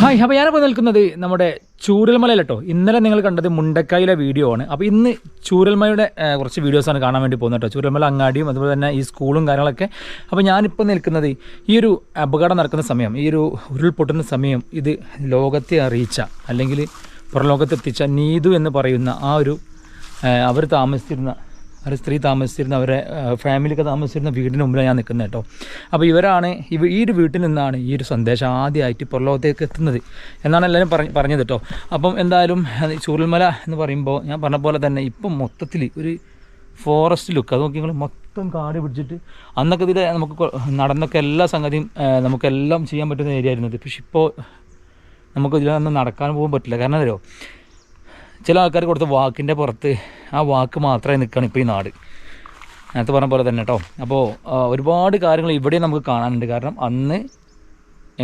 Hi അപ്പോൾ ഞാനിപ്പോൾ നിൽക്കുന്നത് നമ്മുടെ ചൂരൽമലയിൽ കേട്ടോ ഇന്നലെ നിങ്ങൾ കണ്ടത് മുണ്ടക്കായിലെ വീഡിയോ ആണ്. അപ്പോൾ ഇന്ന് ചൂരൽമലയുടെ കുറച്ച് വീഡിയോസാണ് കാണാൻ വേണ്ടി പോകുന്നത് കേട്ടോ. ചൂരൽമല അങ്ങാടിയും അതുപോലെ തന്നെ ഈ സ്കൂളും കാര്യങ്ങളൊക്കെ. അപ്പോൾ ഞാനിപ്പോൾ നിൽക്കുന്നത് ഈ ഒരു അപകടം നടക്കുന്ന സമയം ഈ ഒരു ഉരുൾപൊട്ടുന്ന സമയം ഇത് ലോകത്തെ അറിയിച്ച അല്ലെങ്കിൽ പുറലോകത്തെത്തിച്ച നീതു എന്ന് പറയുന്ന ആ ഒരു അവർ താമസിച്ചിരുന്ന ഒരു സ്ത്രീ താമസിച്ചിരുന്ന അവരെ ഫാമിലിയൊക്കെ താമസിച്ചിരുന്ന വീടിന് മുമ്പിലാണ് ഞാൻ നിൽക്കുന്നത് കേട്ടോ. അപ്പോൾ ഇവരാണ് ഇവ ഈ ഒരു വീട്ടിൽ നിന്നാണ് ഈ ഒരു സന്ദേശം ആദ്യമായിട്ട് പുറലോകത്തേക്ക് എത്തുന്നത് എന്നാണ് എല്ലാവരും പറഞ്ഞ് പറഞ്ഞത് കേട്ടോ. അപ്പം എന്തായാലും ചൂരൽമല എന്ന് പറയുമ്പോൾ ഞാൻ പറഞ്ഞ പോലെ തന്നെ ഇപ്പം മൊത്തത്തിൽ ഒരു ഫോറസ്റ്റ് ലുക്ക് അത് നോക്കി മൊത്തം കാട് പിടിച്ചിട്ട് അന്നൊക്കെ ഇതിൽ നമുക്ക് നടന്നൊക്കെ എല്ലാ സംഗതിയും നമുക്കെല്ലാം ചെയ്യാൻ പറ്റുന്ന ഏരിയ ആയിരുന്നത് പക്ഷെ ഇപ്പോൾ നമുക്ക് ഇതിലൊന്നും നടക്കാൻ പോകാൻ പറ്റില്ല. കാരണം അറിയോ ചില ആൾക്കാർ കൊടുത്ത വാക്കിന്റെ പുറത്ത് ആ വാക്ക് മാത്രമേ നിൽക്കുകയാണ് ഇപ്പോൾ ഈ നാട്. നേരത്തെ പറഞ്ഞ പോലെ തന്നെ കേട്ടോ അപ്പോൾ ഒരുപാട് കാര്യങ്ങൾ ഇവിടെ നമുക്ക് കാണാനുണ്ട്. കാരണം അന്ന്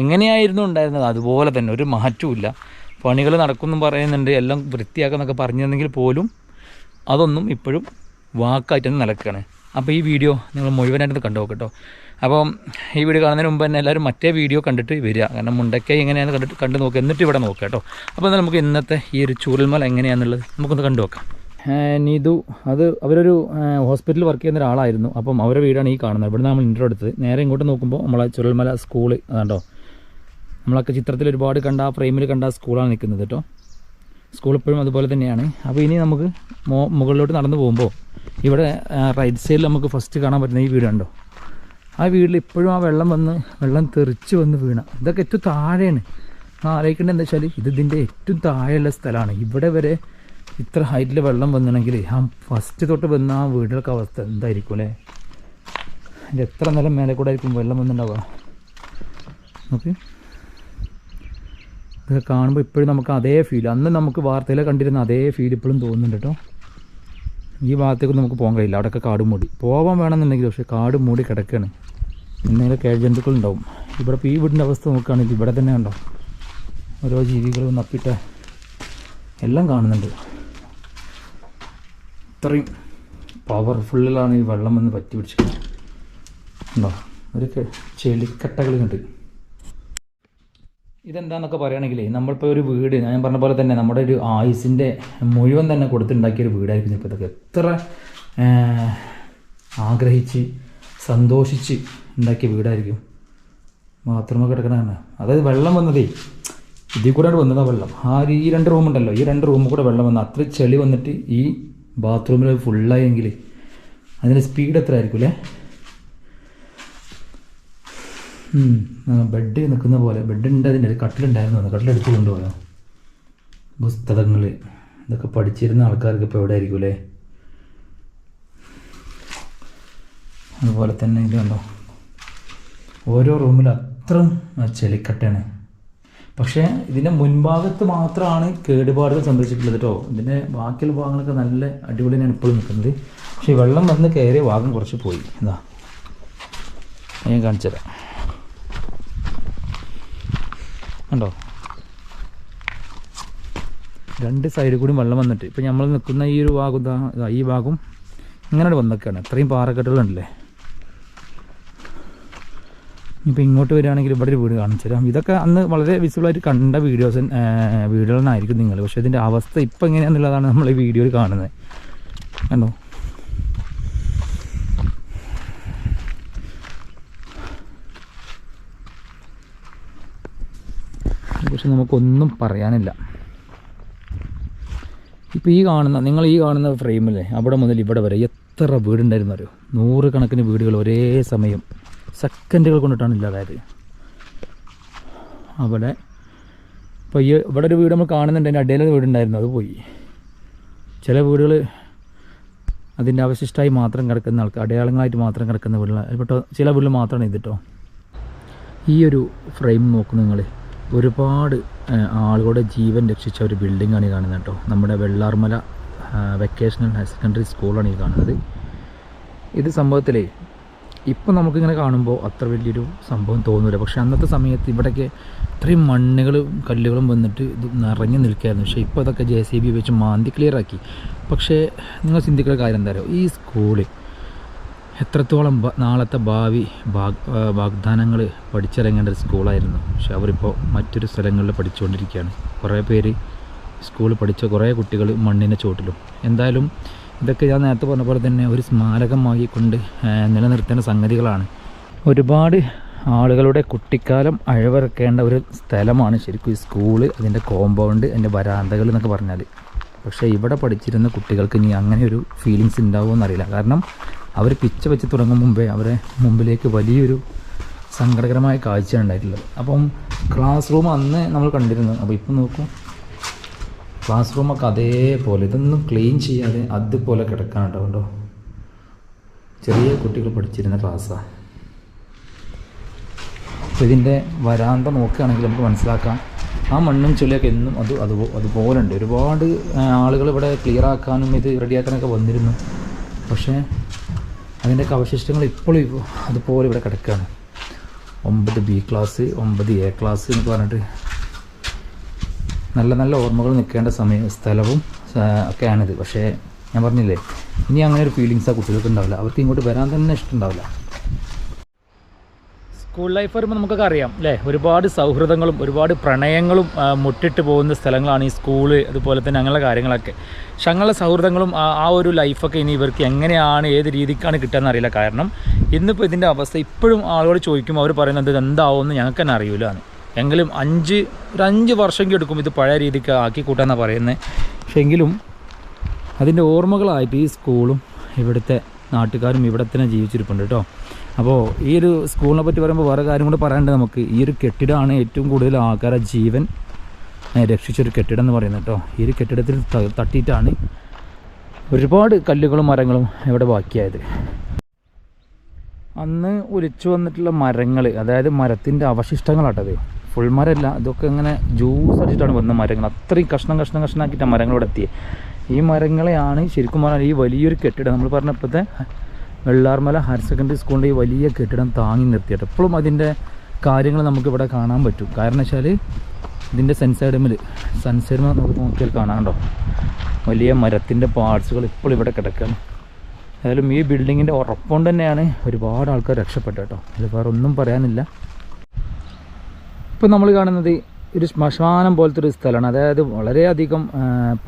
എങ്ങനെയായിരുന്നു ഉണ്ടായിരുന്നത്? അതുപോലെ തന്നെ ഒരു മാറ്റവും പണികൾ നടക്കുമെന്നും പറയുന്നുണ്ട്. എല്ലാം വൃത്തിയാക്കാന്നൊക്കെ പറഞ്ഞിരുന്നെങ്കിൽ പോലും അതൊന്നും ഇപ്പോഴും വാക്കായിട്ട് തന്നെ നടക്കുകയാണ് അപ്പോൾ ഈ വീഡിയോ നിങ്ങൾ മുഴുവനായിട്ട് കണ്ടു നോക്കട്ടോ അപ്പം ഈ വീഡിയോ കാണുന്നതിന് മുമ്പ് തന്നെ എല്ലാവരും മറ്റേ വീഡിയോ കണ്ടിട്ട് വരിക. കാരണം മുണ്ടക്കൈ എങ്ങനെയാണെന്ന് കണ്ടിട്ട് കണ്ട് നോക്കുക എന്നിട്ട് ഇവിടെ നോക്കുക കേട്ടോ. അപ്പോൾ എന്നാൽ നമുക്ക് ഇന്നത്തെ ഈ ഒരു ചൂരൽമല എങ്ങനെയാണെന്നുള്ളത് നമുക്കൊന്ന് കണ്ടു നോക്കാം. നീതു അത് അവരൊരു ഹോസ്പിറ്റലിൽ വർക്ക് ചെയ്യുന്ന ഒരാളായിരുന്നു. അപ്പം അവരുടെ വീടാണ് ഈ കാണുന്നത്. ഇവിടുന്ന് നമ്മൾ ഇൻട്രോ എടുത്തത്. നേരെ ഇങ്ങോട്ട് നോക്കുമ്പോൾ നമ്മളെ ചുരൽമല സ്കൂൾ അതാണ്ടോ? നമ്മളൊക്കെ ചിത്രത്തിൽ ഒരുപാട് കണ്ട ആ ഫ്രെയിമിൽ കണ്ട സ്കൂളാണ് നിൽക്കുന്നത് കേട്ടോ. സ്കൂൾ ഇപ്പോഴും അതുപോലെ തന്നെയാണ്. അപ്പോൾ ഇനി നമുക്ക് മുകളിലോട്ട് നടന്നു പോകുമ്പോൾ ഇവിടെ റൈറ്റ് സൈഡിൽ നമുക്ക് ഫസ്റ്റ് കാണാൻ പറ്റുന്ന ഈ വീട് കണ്ടോ? ആ വീട്ടിൽ ഇപ്പോഴും ആ വെള്ളം വന്ന് വെള്ളം തെറിച്ച് വന്ന് വീണ. ഇതൊക്കെ ഏറ്റവും താഴെയാണ്. ആലോചിക്കേണ്ടത് എന്താ വെച്ചാൽ ഇത് ഇതിന്റെ ഏറ്റവും താഴെയുള്ള സ്ഥലമാണ്. ഇവിടെ വരെ ഇത്ര ഹൈറ്റിൽ വെള്ളം വന്നിണെങ്കിൽ ആ ഫസ്റ്റ് തൊട്ട് വന്ന ആ വീടുകൾക്ക് അവസ്ഥ എന്തായിരിക്കും അല്ലേ? അതിന്റെ എത്ര നേരം മേലെ കൂടെ ആയിരിക്കും വെള്ളം വന്നിട്ടുണ്ടാവുക നോക്കി. ഇതൊക്കെ കാണുമ്പോൾ ഇപ്പോഴും നമുക്ക് അതേ ഫീൽ അന്ന് നമുക്ക് വാർത്തയിൽ കണ്ടിരുന്ന അതേ ഫീൽ ഇപ്പോഴും തോന്നുന്നുണ്ട് കേട്ടോ. ഈ ഭാഗത്തേക്ക് നമുക്ക് പോകാൻ കഴിയില്ല. അവിടെയൊക്കെ കാട് മൂടി. പോകാൻ വേണമെന്നുണ്ടെങ്കിൽ പക്ഷേ കാട് മൂടി കിടക്കുകയാണ് എന്തെങ്കിലും കേഴജന്തുക്കൾ ജന്തുക്കളുണ്ടാവും. ഇവിടെ ഇപ്പോൾ ഈ വീടിന്റെ അവസ്ഥ നോക്കുകയാണെങ്കിൽ ഇവിടെ തന്നെ ഉണ്ടോ ഓരോ ജീവികളും നപ്പിട്ട എല്ലാം കാണുന്നുണ്ട്. ഇത്രയും പവർഫുള്ളിലാണ് ഈ വെള്ളം വന്ന് പറ്റി പിടിച്ചിരിക്കുന്നത്. ഉണ്ടോ ഒരു ചെളിക്കട്ടകളുണ്ട് ഇതെന്താന്നൊക്കെ പറയുകയാണെങ്കിൽ നമ്മളിപ്പോൾ ഒരു വീട് ഞാൻ പറഞ്ഞ പോലെ തന്നെ നമ്മുടെ ഒരു ആയുസിന്റെ മുഴുവൻ തന്നെ കൊടുത്തുണ്ടാക്കിയ ഒരു വീടായിരിക്കും ഇപ്പോൾ ഇതൊക്കെ. എത്ര ആഗ്രഹിച്ച് സന്തോഷിച്ച് ഉണ്ടാക്കിയ വീടായിരിക്കും. ബാത്റൂമൊക്കെ കിടക്കണതാണ് അതായത് വെള്ളം വന്നതേ ഇതിൽ കൂടെ വന്നതാ വെള്ളം. ആ ഈ രണ്ട് റൂം ഉണ്ടല്ലോ ഈ രണ്ട് റൂമിൽ കൂടെ വെള്ളം വന്ന അത്ര ചെളി വന്നിട്ട് ഈ ബാത്റൂമിൽ ഫുള്ളായെങ്കിൽ അതിന്റെ സ്പീഡ് എത്ര ആയിരിക്കും അല്ലേ ബെഡ് നിൽക്കുന്ന പോലെ ബെഡ് ഉണ്ട് അതിന്റെ കട്ടിലുണ്ടായിരുന്നു കട്ടിലെടുത്ത് കൊണ്ടുപോയോ? പുസ്തകങ്ങൾ ഇതൊക്കെ പഠിച്ചിരുന്ന ആൾക്കാർക്ക് ഇപ്പോൾ എവിടെ ആയിരിക്കും അല്ലേ അതുപോലെ തന്നെ ഇത് കണ്ടോ? ഓരോ റൂമിലും അത്രയും ചെളിക്കട്ടയാണ്. പക്ഷേ ഇതിന്റെ മുൻഭാഗത്ത് മാത്രമാണ് കേടുപാടുകൾ സംഭവിച്ചിട്ടുള്ളത് കേട്ടോ ഇതിന്റെ ബാക്കിയുള്ള ഭാഗങ്ങളൊക്കെ നല്ല അടിപൊളിയാണ് ഇപ്പോഴും നിൽക്കുന്നത്. പക്ഷേ വെള്ളം വന്ന് കയറിയ ഭാഗം കുറച്ച് പോയി. എന്താ ഞാൻ കാണിച്ചു കണ്ടോ? രണ്ട് സൈഡിൽ കൂടി വെള്ളം വന്നിട്ട്. ഇപ്പം നമ്മൾ നിൽക്കുന്ന ഈ ഒരു ഭാഗം ഈ ഭാഗം ഇങ്ങനെ വന്നൊക്കെയാണ്. അത്രയും പാറക്കെട്ടുകളുണ്ടല്ലേ ഇപ്പം ഇങ്ങോട്ട് വരികയാണെങ്കിൽ ഇവിടെ ഒരു വീട് കാണിച്ചു തരാം. ഇതൊക്കെ അന്ന് വളരെ വിസിബിളായിട്ട് കണ്ട വീഡിയോസ് വീഡിയോകളായിരിക്കും നിങ്ങൾ പക്ഷേ ഇതിന്റെ അവസ്ഥ ഇപ്പം എങ്ങനെയാണെന്നുള്ളതാണ് നമ്മൾ ഈ വീഡിയോയിൽ കാണുന്നത്. കണ്ടോ? പക്ഷെ നമുക്കൊന്നും പറയാനില്ല. ഇപ്പോൾ ഈ കാണുന്ന നിങ്ങൾ ഈ കാണുന്ന ഫ്രെയിമില്ലേ അവിടെ മുതൽ ഇവിടെ വരെ എത്ര വീടുണ്ടായിരുന്നു അറിയോ? നൂറുകണക്കിന് വീടുകൾ ഒരേ സമയം സെക്കൻഡുകൾ കൊണ്ടിട്ടാണ് ഇല്ലാതായത് അവിടെ ഇപ്പോൾ ഈ ഇവിടെ ഒരു വീട് നമ്മൾ കാണുന്നുണ്ട് അതിന്റെ അടിയിലൊരു വീടുണ്ടായിരുന്നു അത് പോയി. ചില വീടുകൾ അതിന്റെ അവശിഷ്ടമായി മാത്രം കിടക്കുന്ന ആൾക്ക് അടയാളങ്ങളായിട്ട് മാത്രം കിടക്കുന്ന വീടുകൾ അതിൽപ്പെട്ട ചില വീടുകൾ മാത്രമാണ് ഇതിട്ടോ ഈ ഒരു ഫ്രെയിം നോക്കും നിങ്ങൾ. ഒരുപാട് ആളുകളുടെ ജീവൻ രക്ഷിച്ച ഒരു ബിൽഡിങ്ങാണ് ഈ കാണുന്നത് കേട്ടോ നമ്മുടെ വെള്ളാർമല വെക്കേഷണൽ ഹയർ സെക്കൻഡറി സ്കൂളാണ് ഈ കാണുന്നത്. ഇത് സംഭവത്തിലേ ഇപ്പം നമുക്കിങ്ങനെ കാണുമ്പോൾ അത്ര വലിയൊരു സംഭവം തോന്നില്ല പക്ഷേ അന്നത്തെ സമയത്ത് ഇവിടെയൊക്കെ ഇത്രയും മണ്ണുകളും കല്ലുകളും വന്നിട്ട് ഇത് നിറഞ്ഞു നിൽക്കുകയായിരുന്നു പക്ഷേ ഇപ്പോൾ അതൊക്കെ ജെ സി ബി വെച്ച് മാന്തി ക്ലിയർ ആക്കി. പക്ഷേ നിങ്ങൾ ചിന്തിക്കുന്ന കാര്യം എന്താ പറയുക ഈ സ്കൂൾ എത്രത്തോളം നാളത്തെ ഭാവി വാഗ്ദാനങ്ങൾ പഠിച്ചിറങ്ങേണ്ട ഒരു സ്കൂളായിരുന്നു പക്ഷെ അവരിപ്പോൾ മറ്റൊരു സ്ഥലങ്ങളിൽ പഠിച്ചുകൊണ്ടിരിക്കുകയാണ്. കുറേ പേര് സ്കൂളിൽ പഠിച്ച കുറേ കുട്ടികൾ മണ്ണിനെ ചോട്ടിലും. എന്തായാലും ഇതൊക്കെ ഞാൻ നേരത്തെ പറഞ്ഞ പോലെ തന്നെ ഒരു സ്മാരകമായി കൊണ്ട് ആ, നിലനിർത്തേണ്ട സംഗതികളാണ്. ഒരുപാട് ആളുകളുടെ കുട്ടിക്കാലം അഴവിറക്കേണ്ട ഒരു സ്ഥലമാണ് ശരിക്കും ഈ സ്കൂൾ അതിന്റെ കോമ്പൗണ്ട് അതിന്റെ വരാന്തകൾ എന്നൊക്കെ പറഞ്ഞാൽ. പക്ഷേ ഇവിടെ പഠിച്ചിരുന്ന കുട്ടികൾക്ക് ഇനി അങ്ങനെ ഒരു ഫീലിങ്സ് ഉണ്ടാവുമോ അറിയില്ല കാരണം അവർ പിച്ച വെച്ച് തുടങ്ങും മുമ്പേ അവരെ മുമ്പിലേക്ക് വലിയൊരു സങ്കടകരമായ കാഴ്ചയാണ് ഉണ്ടായിട്ടുള്ളത്. അപ്പം ക്ലാസ് റൂം അന്ന് നമ്മൾ കണ്ടിരുന്നു. അപ്പോൾ ഇപ്പം നോക്കൂ ക്ലാസ് റൂമൊക്കെ അതേപോലെ ഇതൊന്നും ക്ലീൻ ചെയ്യാതെ അതുപോലെ കിടക്കാനുണ്ടോ ഉണ്ടോ ചെറിയ കുട്ടികൾ പഠിച്ചിരുന്ന ക്ലാസ്സാണ് ഇതിന്റെ വരാന്ത നോക്കുകയാണെങ്കിൽ നമുക്ക് മനസ്സിലാക്കാം. ആ മണ്ണും ചെളിയൊക്കെ എന്നും അത് അത് അതുപോലെ ഉണ്ട്. ഒരുപാട് ആളുകൾ ഇവിടെ ക്ലിയർ ആക്കാനും ഇത് റെഡിയാക്കാനൊക്കെ വന്നിരുന്നു. പക്ഷേ അതിന്റെയൊക്കെ അവശിഷ്ടങ്ങൾ ഇപ്പോഴും അതുപോലെ ഇവിടെ കിടക്കുകയാണ്. ഒമ്പത് ബി ക്ലാസ് ഒമ്പത് എ ക്ലാസ് എന്ന് പറഞ്ഞിട്ട് നല്ല നല്ല ഓർമ്മകൾ നിൽക്കേണ്ട സമയം സ്ഥലവും ഒക്കെയാണിത്. പക്ഷേ ഞാൻ പറഞ്ഞില്ലേ ഇനി അങ്ങനെ ഒരു ഫീലിങ്സ് ആ കുട്ടികൾക്ക് ഉണ്ടാവില്ല. അവർക്ക് ഇങ്ങോട്ട് വരാൻ തന്നെ ഇഷ്ടമുണ്ടാവില്ല. സ്കൂൾ ലൈഫ് വരുമ്പോൾ നമുക്കൊക്കെ അറിയാം അല്ലേ ഒരുപാട് സൗഹൃദങ്ങളും ഒരുപാട് പ്രണയങ്ങളും മുട്ടിട്ട് പോകുന്ന സ്ഥലങ്ങളാണ് ഈ സ്കൂൾ അതുപോലെ തന്നെ അങ്ങനെയുള്ള കാര്യങ്ങളൊക്കെ. പക്ഷെ അങ്ങനെയുള്ള സൗഹൃദങ്ങളും ആ ഒരു ലൈഫൊക്കെ ഇനി ഇവർക്ക് എങ്ങനെയാണ് ഏത് രീതിക്കാണ് കിട്ടുകയെന്ന് അറിയില്ല കാരണം ഇന്നിപ്പോൾ ഇതിന്റെ അവസ്ഥ ഇപ്പോഴും ആളുകൾ ചോദിക്കുമ്പോൾ അവർ പറയുന്നത് ഇത് എന്താവുമെന്ന് ഞങ്ങൾക്ക് തന്നെ അറിയില്ല എങ്കിലും അഞ്ച് ഒരു അഞ്ച് വർഷമെങ്കിലും എടുക്കും ഇത് പഴയ രീതിക്ക് ആക്കി കൂട്ടാന്നാണ് പറയുന്നത് പക്ഷെ എങ്കിലും അതിന്റെ ഓർമ്മകളായിട്ട് ഈ സ്കൂളും ഇവിടുത്തെ നാട്ടുകാരും ഇവിടെ തന്നെ ജീവിച്ചിരിപ്പുണ്ട് കേട്ടോ. അപ്പോൾ ഈ ഒരു സ്കൂളിനെ പറ്റി പറയുമ്പോൾ വേറെ കാര്യം കൂടെ പറയാനുണ്ട് നമുക്ക്. ഈ ഒരു കെട്ടിടമാണ് ഏറ്റവും കൂടുതൽ ആൾക്കാരെ ജീവൻ രക്ഷിച്ചൊരു കെട്ടിടം എന്ന് പറയുന്നത് കേട്ടോ. ഈ ഒരു കെട്ടിടത്തിൽ തട്ടിയിട്ടാണ് ഒരുപാട് കല്ലുകളും മരങ്ങളും ഇവിടെ ബാക്കിയായത്. അന്ന് ഒലിച്ചു വന്നിട്ടുള്ള മരങ്ങൾ അതായത് മരത്തിന്റെ അവശിഷ്ടങ്ങളാട്ടത്. ഫുൾ മരമല്ല. ഇതൊക്കെ ഇങ്ങനെ ജ്യൂസ് അടിച്ചിട്ടാണ് വന്ന മരങ്ങൾ. അത്രയും കഷ്ണം കഷ്ണം കഷ്ണമാക്കിയിട്ടാണ് മരങ്ങളോട് എത്തിയത് ഈ മരങ്ങളെയാണ് ശരിക്കും പറഞ്ഞാൽ ഈ വലിയൊരു കെട്ടിടം. നമ്മൾ പറഞ്ഞ ഇപ്പോഴത്തെ വെള്ളാർമല ഹയർ സെക്കൻഡറി സ്കൂളിന്റെ ഈ വലിയ കെട്ടിടം താങ്ങി നിർത്തിയിട്ട് എപ്പോഴും അതിന്റെ കാര്യങ്ങൾ നമുക്കിവിടെ കാണാൻ പറ്റും. കാരണം വെച്ചാൽ ഇതിന്റെ സെൻസൈഡമിൽ സൺസൈഡ് നമുക്ക് നോക്കിയാൽ കാണാണ്ടോ വലിയ മരത്തിന്റെ പാർട്സുകൾ ഇപ്പോൾ ഇവിടെ കിടക്കുകയാണ്. ഏതായാലും ഈ ബിൽഡിങ്ങിന്റെ ഉറപ്പുകൊണ്ട് തന്നെയാണ് ഒരുപാട് ആൾക്കാർ രക്ഷപ്പെട്ടത് കേട്ടോ. അതിൽ വേറെ ഒന്നും പറയാനില്ല. ഇപ്പോൾ നമ്മൾ കാണുന്നത് ഒരു ശ്മശാനം പോലത്തെ ഒരു സ്ഥലമാണ്. അതായത് വളരെയധികം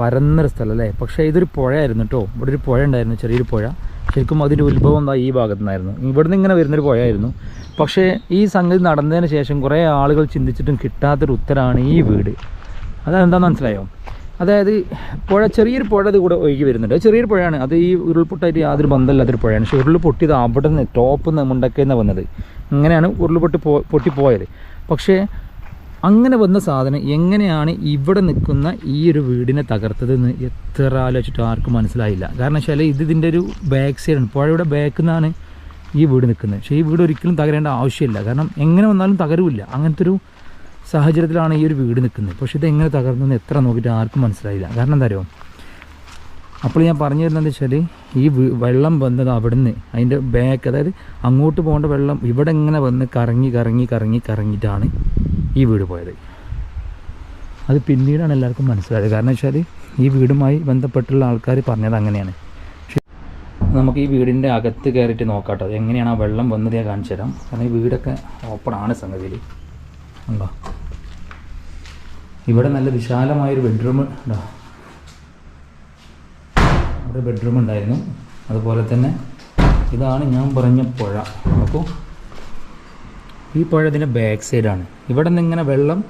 പരന്നൊരു സ്ഥലം അല്ലേ? പക്ഷേ ഇതൊരു പുഴയായിരുന്നു കേട്ടോ. ഇവിടെ ഒരു പുഴ ഉണ്ടായിരുന്നു ചെറിയൊരു പുഴ. ശരിക്കും അതിന്റെ ഉത്ഭവം എന്താ ഈ ഭാഗത്തു നിന്നായിരുന്നു ഇവിടുന്ന് ഇങ്ങനെ വരുന്നൊരു പുഴയായിരുന്നു. പക്ഷേ ഈ സംഗതി നടന്നതിന് ശേഷം കുറേ ആളുകൾ ചിന്തിച്ചിട്ടും കിട്ടാത്തൊരു ഉത്തരമാണ് ഈ വീട്. അതെന്താണെന്ന് മനസ്സിലായോ? അതായത് പുഴ ചെറിയൊരു പുഴ ഇത് കൂടെ ഒഴുകി വരുന്നുണ്ട്. അത് ചെറിയൊരു പുഴയാണ്. അത് ഈ ഉരുൾപൊട്ടായിട്ട് യാതൊരു ബന്ധമില്ലാത്തൊരു പുഴയാണ്. പക്ഷേ ഉരുൾ പൊട്ടിയത് അവിടെ നിന്ന് ടോപ്പ് നിന്ന് മുണ്ടക്കയിൽ നിന്ന് വന്നത്. ഇങ്ങനെയാണ് ഉരുൾപൊട്ടി പൊട്ടി പോ പൊട്ടിപ്പോയത് പക്ഷേ അങ്ങനെ വന്ന സാധനം എങ്ങനെയാണ് ഇവിടെ നിൽക്കുന്ന ഈ ഒരു വീടിനെ തകർത്തതെന്ന് എത്ര ആലോചിച്ചിട്ട് ആർക്കും മനസ്സിലായില്ല. കാരണം വെച്ചാൽ ഇത് ഇതിന്റെ ഒരു ബാക്ക് സൈഡാണ് പുഴയുടെ ബാക്കിൽ നിന്നാണ് ഈ വീട് നിൽക്കുന്നത്. പക്ഷേ ഈ വീട് ഒരിക്കലും തകരേണ്ട ആവശ്യമില്ല. കാരണം എങ്ങനെ വന്നാലും തകരുമില്ല അങ്ങനത്തെ ഒരു സാഹചര്യത്തിലാണ് ഈ ഒരു വീട് നിൽക്കുന്നത്. പക്ഷേ ഇത് എങ്ങനെ തകർന്നെന്ന് എത്ര നോക്കിയിട്ട് ആർക്കും മനസ്സിലായില്ല. കാരണം എന്താ അപ്പോൾ ഞാൻ പറഞ്ഞു തരുന്നത് വെച്ചാൽ ഈ വെള്ളം വന്നത് അവിടുന്ന് അതിന്റെ ബാക്ക് അതായത് അങ്ങോട്ട് പോകേണ്ട വെള്ളം ഇവിടെ ഇങ്ങനെ വന്ന് കറങ്ങി കറങ്ങി കറങ്ങി കറങ്ങിയിട്ടാണ് ഈ വീട് പോയത്. അത് പിന്നീടാണ് എല്ലാവർക്കും മനസ്സിലായത്. കാരണം വെച്ചാൽ ഈ വീടുമായി ബന്ധപ്പെട്ടുള്ള ആൾക്കാർ പറഞ്ഞത് അങ്ങനെയാണ്. നമുക്ക് ഈ വീടിന്റെ അകത്ത് കയറിയിട്ട് നോക്കാട്ടോ. എങ്ങനെയാണ് ആ വെള്ളം വന്നത് ഞാൻ കാണിച്ചു തരാം. കാരണം ഈ വീടൊക്കെ ഓപ്പൺ ആണ് സംഗതിയിൽ. ഉണ്ടോ ഇവിടെ നല്ല വിശാലമായൊരു ബെഡ്റൂം ഉണ്ടോ അവിടെ ബെഡ്റൂം ഉണ്ടായിരുന്നു. അതുപോലെ തന്നെ ഇതാണ് ഞാൻ പറഞ്ഞ പുഴ. അപ്പോൾ ഈ പുഴ ഇതിന്റെ ബാക്ക് സൈഡാണ് ഇവിടെ നിന്ന് ഇങ്ങനെ വെള്ളം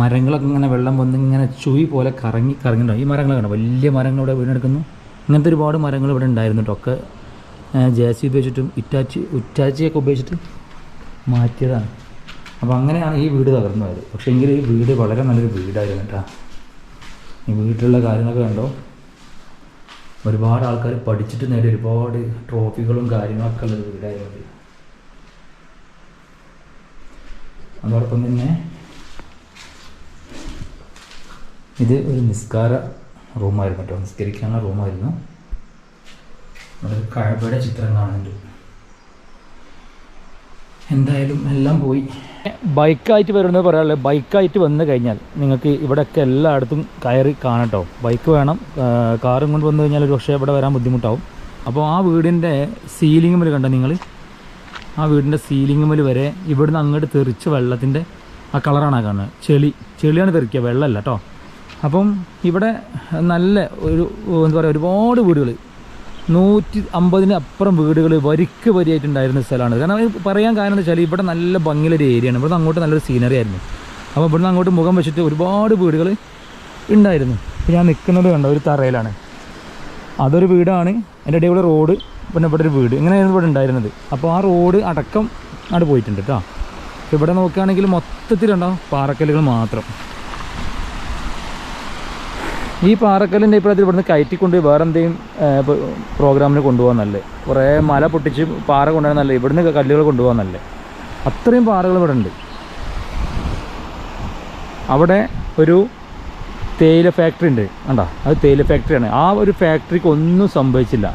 മരങ്ങളൊക്കെ ഇങ്ങനെ വെള്ളം വന്ന് ഇങ്ങനെ ചുവി പോലെ കറങ്ങി കറങ്ങിണ്ടാവും ഈ മരങ്ങൾ കാണാം വലിയ മരങ്ങൾ ഇവിടെ വീണെടുക്കുന്നു. ഇങ്ങനത്തെ ഒരുപാട് മരങ്ങൾ ഇവിടെ ഉണ്ടായിരുന്നു കേട്ടോ ഒക്കെ ജെ സി ഉപയോഗിച്ചിട്ടും ഇറ്റാച്ചി ഉറ്റാച്ചിയൊക്കെ ഉപയോഗിച്ചിട്ട് മാറ്റിയതാണ്. അപ്പോൾ അങ്ങനെയാണ് ഈ വീട് തകർന്നു പോയത് പക്ഷേ എങ്കിൽ ഈ വീട് വളരെ നല്ലൊരു വീടായിരുന്നു കേട്ടോ. ഈ വീട്ടിലുള്ള കാര്യങ്ങളൊക്കെ കണ്ടോ? ഒരുപാട് ആൾക്കാർ പഠിച്ചിട്ട് നേടിയ ഒരുപാട് ട്രോഫികളും കാര്യങ്ങളൊക്കെ ഉള്ള വീടായത്. അതോടൊപ്പം തന്നെ ഇത് ഒരു നിസ്കാര റൂമായിരുന്നു കേട്ടോ. നിസ്കരിക്കാനുള്ള റൂമായിരുന്നു. അവിടെ ചിത്രം കാണുന്നുണ്ട് എന്തായാലും എല്ലാം പോയി. ബൈക്കായിട്ട് വരുന്നത് പറയാനുള്ളത് ബൈക്കായിട്ട് വന്നു കഴിഞ്ഞാൽ നിങ്ങൾക്ക് ഇവിടെയൊക്കെ എല്ലായിടത്തും കയറി കാണട്ടോ. ബൈക്ക് വേണം കാറും കൊണ്ട് വന്നു കഴിഞ്ഞാൽ ഒരു പക്ഷേ ഇവിടെ വരാൻ ബുദ്ധിമുട്ടാവും. അപ്പോൾ ആ വീടിന്റെ സീലിംഗ് മേൽ കണ്ടോ നിങ്ങൾ? ആ വീടിന്റെ സീലിംഗ് മേൽ വരെ ഇവിടുന്ന് അങ്ങോട്ട് തെറിച്ച് വെള്ളത്തിന്റെ ആ കളറാണ് കാണുന്നത്. ചെളി ചെളിയാണ് തെറിക്കുക വെള്ളമല്ല കേട്ടോ. അപ്പം ഇവിടെ നല്ല ഒരു എന്താ പറയുക ഒരുപാട് വീടുകൾ നൂറ്റി അമ്പതിന് അപ്പുറം വീടുകൾ വരിക്ക് വരിയായിട്ടുണ്ടായിരുന്ന സ്ഥലമാണ്. കാരണം പറയാൻ കാരണം എന്താ വെച്ചാൽ ഇവിടെ നല്ല ഭംഗിയുള്ളൊരു ഏരിയയാണ് ഇവിടുന്ന് അങ്ങോട്ട് നല്ലൊരു സീനറി ആയിരുന്നു. അപ്പോൾ ഇവിടുന്ന് അങ്ങോട്ട് മുഖം വെച്ചിട്ട് ഒരുപാട് വീടുകൾ ഉണ്ടായിരുന്നു. ഞാൻ നിൽക്കുന്നത് കണ്ട? ഒരു തറയിലാണ്. അതൊരു വീടാണ്. എന്റെ ഇടയിൽ റോഡ് പിന്നെ ഇവിടെ ഒരു വീട്. ഇങ്ങനെയായിരുന്നു ഇവിടെ ഉണ്ടായിരുന്നത്. അപ്പോൾ ആ റോഡ് അടക്കം അവിടെ പോയിട്ടുണ്ട് കേട്ടോ ഇവിടെ നോക്കുകയാണെങ്കിൽ മൊത്തത്തിലുണ്ടോ? പാറക്കല്ലുകൾ മാത്രം. ഈ പാറക്കല്ലിന്റെ ഇപ്പോഴത്തിൽ ഇവിടുന്ന് കയറ്റിക്കൊണ്ട് വേറെ എന്തെങ്കിലും പ്രോഗ്രാമിന് കൊണ്ടുപോകാൻ നല്ലേ? കുറേ മല പൊട്ടിച്ച് പാറ കൊണ്ടുപോകാൻ നല്ലേ? ഇവിടുന്ന് കല്ലുകൾ കൊണ്ടുപോകാൻ നല്ലേ? അത്രയും പാറകൾ ഇവിടെ ഉണ്ട്. അവിടെ ഒരു തേയില ഫാക്ടറി ഉണ്ട്. കണ്ടോ? അത് തേയില ഫാക്ടറിയാണ് ആ ഒരു ഫാക്ടറിക്ക് ഒന്നും സംഭവിച്ചില്ല.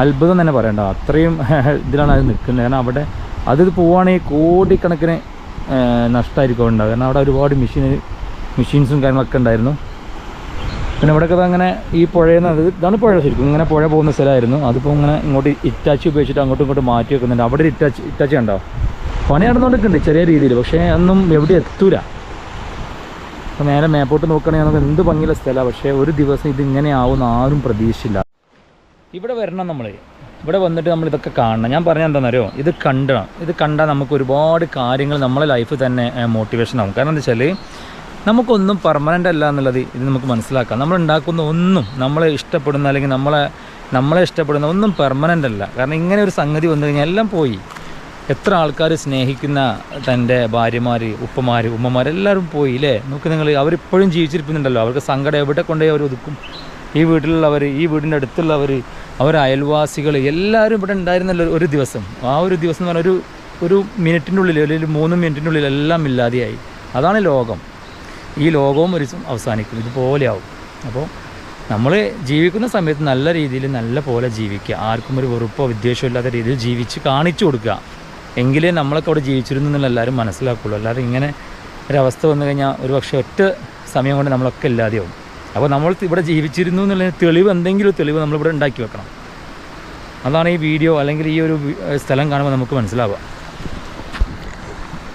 അത്ഭുതം തന്നെ പറയണ്ട. അത്രയും ഇതിലാണ് അത് നിൽക്കുന്നത്. കാരണം അവിടെ അത് പോവുകയാണെങ്കിൽ കോടിക്കണക്കിന് നഷ്ടമായിരിക്കും ഉണ്ടാവുക. കാരണം അവിടെ ഒരുപാട് മെഷീൻ മെഷീൻസും കാര്യങ്ങളൊക്കെ ഉണ്ടായിരുന്നു. പിന്നെ ഇവിടെയൊക്കെ അങ്ങനെ ഈ പുഴയിൽ നിന്ന് ഇതാണ് പുഴ ശരിക്കും. ഇങ്ങനെ പുഴ പോകുന്ന സ്ഥലമായിരുന്നു. അതിപ്പോൾ ഇങ്ങനെ ഇങ്ങോട്ട് ഇറ്റാച്ചി ഉപയോഗിച്ചിട്ട് അങ്ങോട്ടും ഇങ്ങോട്ടും മാറ്റി വെക്കുന്നുണ്ട്. അവിടെ ഒരു ഇറ്റാച്ചി ഇറ്റാച്ചി ഉണ്ടോ പണി നടന്നുകൊണ്ടിരിക്കുന്നുണ്ട് ചെറിയ രീതിയിൽ. പക്ഷേ ഒന്നും എവിടെ എത്തൂല. അപ്പോൾ നേരെ മേപ്പോട്ട് നോക്കുകയാണെങ്കിൽ നമുക്ക് എന്ത് ഭംഗിയുള്ള സ്ഥലമാണ് പക്ഷേ ഒരു ദിവസം ഇതിങ്ങനെ ആവുമെന്ന് ആരും പ്രതീക്ഷിച്ചില്ല. ഇവിടെ വരണം നമ്മൾ ഇവിടെ വന്നിട്ട് നമ്മൾ ഇതൊക്കെ കാണണം. ഞാൻ പറഞ്ഞ എന്താണെന്നറിയോ? ഇത് കണ്ടണം. ഇത് കണ്ടാൽ നമുക്ക് ഒരുപാട് കാര്യങ്ങൾ നമ്മളെ ലൈഫ് തന്നെ മോട്ടിവേഷൻ ആവും. കാരണം എന്താ വെച്ചാൽ നമുക്കൊന്നും പെർമനന്റ് അല്ല എന്നുള്ളത് ഇത് നമുക്ക് മനസ്സിലാക്കാം. നമ്മൾ ഉണ്ടാക്കുന്ന ഒന്നും നമ്മളെ ഇഷ്ടപ്പെടുന്ന അല്ലെങ്കിൽ നമ്മളെ നമ്മളെ ഇഷ്ടപ്പെടുന്ന ഒന്നും പെർമനന്റ് അല്ല. കാരണം ഇങ്ങനെ ഒരു സംഗതി വന്നു കഴിഞ്ഞാൽ എല്ലാം പോയി. എത്ര ആൾക്കാർ സ്നേഹിക്കുന്ന തന്റെ ഭാര്യമാർ ഉപ്പമാർ ഉമ്മമാർ എല്ലാവരും പോയി അല്ലേ നോക്ക് നിങ്ങൾ അവരിപ്പോഴും ജീവിച്ചിരിക്കുന്നുണ്ടല്ലോ. അവർക്ക് സങ്കടം എവിടെ കൊണ്ടുപോയി അവർ ഒതുക്കും? ഈ വീട്ടിലുള്ളവർ ഈ വീടിന്റെ അടുത്തുള്ളവർ അവർ അയൽവാസികൾ എല്ലാവരും ഇവിടെ ഉണ്ടായിരുന്നല്ലോ ഒരു ദിവസം. ആ ഒരു ദിവസം എന്ന് പറഞ്ഞാൽ ഒരു ഒരു മിനിറ്റിന്റെ ഉള്ളിൽ അല്ലെങ്കിൽ മൂന്ന് മിനിറ്റിന്റെ ഉള്ളിൽ എല്ലാം ഇല്ലാതെയായി. അതാണ് ലോകം. ഈ ലോകവും ഒരു അവസാനിക്കും. ഇതുപോലെയാവും. അപ്പോൾ നമ്മൾ ജീവിക്കുന്ന സമയത്ത് നല്ല രീതിയിൽ നല്ല പോലെ ജീവിക്കുക. ആർക്കും ഒരു വെറുപ്പോ വിദ്വേഷമോ ഇല്ലാത്ത രീതിയിൽ ജീവിച്ച് കാണിച്ചു കൊടുക്കുക. എങ്കിലേ നമ്മളൊക്കെ അവിടെ ജീവിച്ചിരുന്നു എന്നുള്ള എല്ലാവരും മനസ്സിലാക്കുള്ളൂ. അല്ലാതെ ഇങ്ങനെ ഒരവസ്ഥ വന്നു കഴിഞ്ഞാൽ ഒരു പക്ഷേ ഒറ്റ സമയം കൊണ്ട് നമ്മളൊക്കെ ഇല്ലാതെയാവും. അപ്പോൾ നമ്മൾ ഇവിടെ ജീവിച്ചിരുന്നു എന്നുള്ള തെളിവ് എന്തെങ്കിലും തെളിവ് നമ്മളിവിടെ ഉണ്ടാക്കി വെക്കണം. അതാണ് ഈ വീഡിയോ അല്ലെങ്കിൽ ഈ ഒരു സ്ഥലം കാണുമ്പോൾ നമുക്ക് മനസ്സിലാവുക.